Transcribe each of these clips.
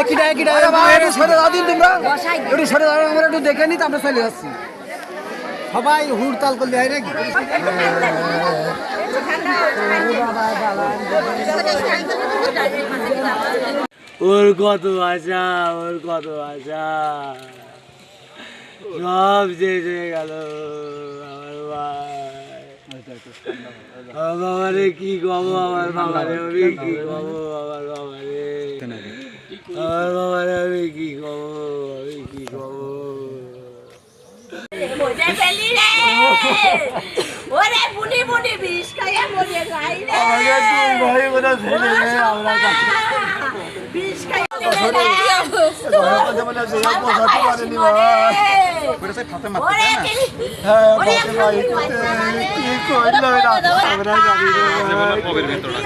একিটা একিটা একটু। সরে দাও দিন তোমরা। একটু সরে দাও আমরা একটু দেখে নিই আমরা চলে যাচ্ছি সবাই হুড়তাল করলে হয় নাকি? ওর কত আশা ওর কত আশা সব শেষ হয়ে গেল আমার ভাই। আমার বাবারে কি কব আমার বাবারে আমি কি কব আমার বাবারে? আমার বাবারে আমি কি কব? আমি কি কব? মজা পেলি রে ওরে বুনি বুনি বিষ খাইয়া মরে যাই রে। আমাকে তুই ভয় করে ফেলে দে, আমরা বিষ খাইয়া মরে ওরে কি ওরে কি করল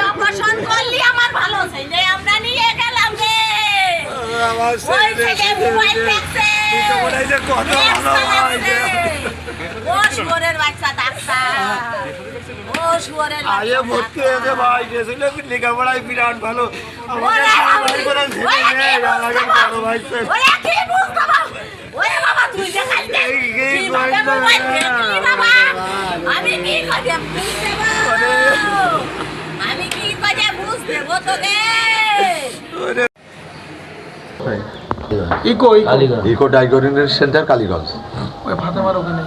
আমরা আমার আমরা আমার মনে হয় যে কত ভালো হয় ভর্তি হয়েছে ভাই গেছিল লেখাপড়ায় বিরাট ভালো। বুঝতে বড় ভাই ছেলে। ওরে কি বুঝতে পারো? ওরে বাবা তুই যে এই কি কইলো মোবাইল? দেখলি বাবা? আমি কি করে বুঝতে? আমি কি করে বুঝতে গো তোকে? Eco eco eco centre Kaliganj ওই ফাতেমার ওখানে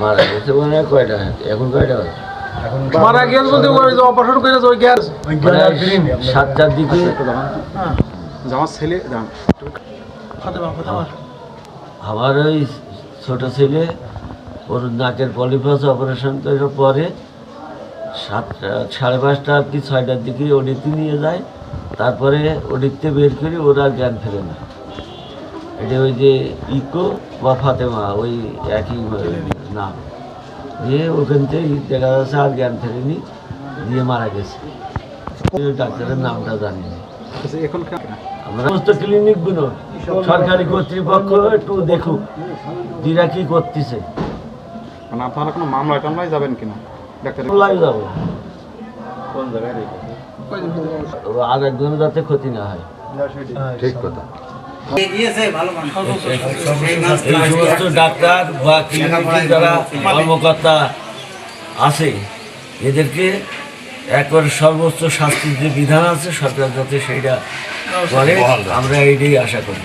মারা গেছে মানে কয়টা এখন কয়টা? মারা গেছে বলতে ওই যে অপারেশন করেছে ওই গ্যাস মানে সাতটার দিকে ফাতেমা ফাতেমা আমার ওই ছোট ছেলে ওর নাকের পলিপাস অপারেশন করার পরে সাতটা সাড়ে পাঁচটা কি ছয়টার দিকে ওডিতে নিয়ে যায় তারপরে ওডিতে বের করে ওর আর জ্ঞান ফেরে না। এটা ওই যে ইকো বা ফাতেমা ওই একই নাম দিয়ে ওখান থেকে দেখা যাচ্ছে আর জ্ঞান ফেরেনি দিয়ে মারা গেছে। ওই ডাক্তারের নামটা জানি না আমরা সমস্ত ক্লিনিকগুলো সরকারি কর্তৃপক্ষ একটু দেখুক দিরা কি করতেছে। মানে আপনারা কোনো মামলা টামলায় যাবেন কিনা? ডাক্তার লাই যাব। আর একজনের যাতে ক্ষতি না হয়। ঠিক কথা। এই সমস্ত ডাক্তার বা যারা কর্মকর্তা আছে এদেরকে একবার সর্বোচ্চ শাস্তির যে বিধান আছে সরকার যাতে সেইটা করে আমরা এইটাই আশা করি।